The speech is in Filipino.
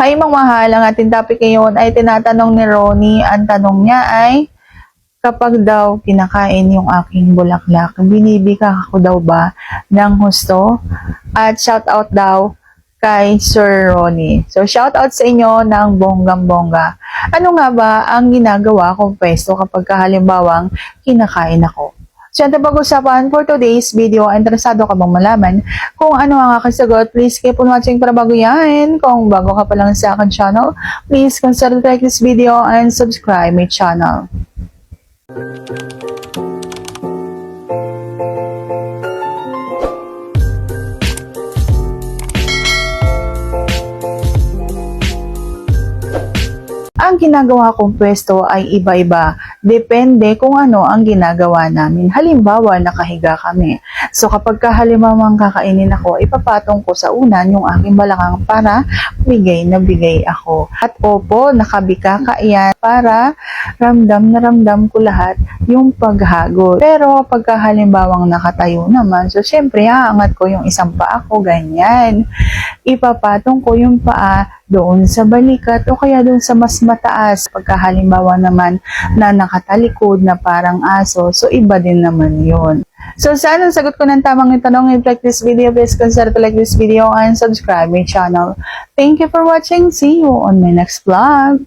Hi mga mahal, ang ating topic ngayon ay tinatanong ni Ronnie. Ang tanong niya ay, kapag daw kinakain yung aking bulaklak, binibika ko daw ba ng husto? At shout out daw kay Sir Ronnie. So shout out sa inyo ng bonggang-bongga. Ano nga ba ang ginagawa kong pwesto kapag halimbawang kinakain ako? So, yan pag-usapan for today's video. Interesado ka bang malaman kung ano ang aking sagot? Please keep on watching para bago yan. Kung bago ka pa lang sa akin channel, please consider like this video and subscribe my channel. Ang ginagawa kong pwesto ay iba-iba. Depende kung ano ang ginagawa namin. Halimbawa, nakahiga kami. So kapag kahalimbawang kakainin ako, ipapatong ko sa unan yung aking balakang para bigay na bigay ako. At opo, nakabika ka yan para ramdam na ramdam ko lahat yung paghagod. Pero pagka halimbawang nakatayo naman, so syempre aangat ko yung isang paa ko, ganyan. Ipapatong ko yung paa doon sa balikat o kaya doon sa mas mataas. Pagka halimbawa naman na nakatalikod na parang aso, so iba din naman yon. So sana sagot ko ng tamang yung tanong, if like this video, please consider to like this video and subscribe my channel. Thank you for watching. See you on my next vlog.